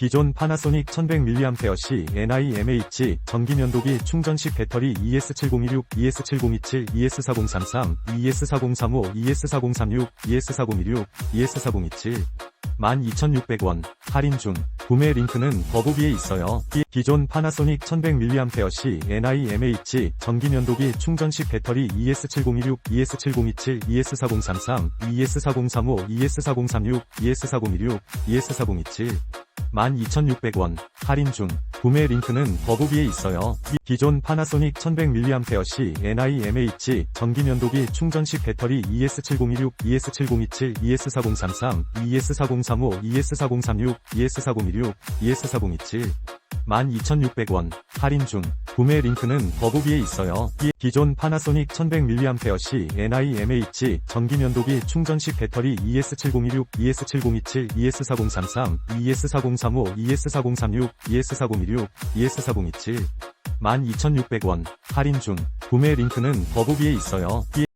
기존 파나소닉 1100mAh NIMH 전기면도기 충전식 배터리 ES7026, ES7027, ES4033, ES4035, ES4036, ES4016, ES4027 12,600원 할인 중 구매 링크는 더보기에 있어요. 기- 기존 파나소닉 1100mAh NIMH 전기면도기 충전식 배터리 ES7026, ES7027, ES4033, ES4035, ES4036, ES4016, ES4027 12,600원. 할인 중. 구매 링크는 더보기에 있어요. 기- 기존 파나소닉 1100mAh NIMH 전기면도기 충전식 배터리 ES7026, ES7027, ES4033, ES4035, ES4036, ES4016, ES4027 12,600원. 할인 중 구매 링크는 더보기에 있어요. 기- 기존 파나소닉 1100mAh NIMH 전기면도기 충전식 배터리 ES7026, ES7027, ES4033, ES4035, ES4036, ES4016, ES4027 12,600원 할인 중 구매 링크는 더보기에 있어요. 기-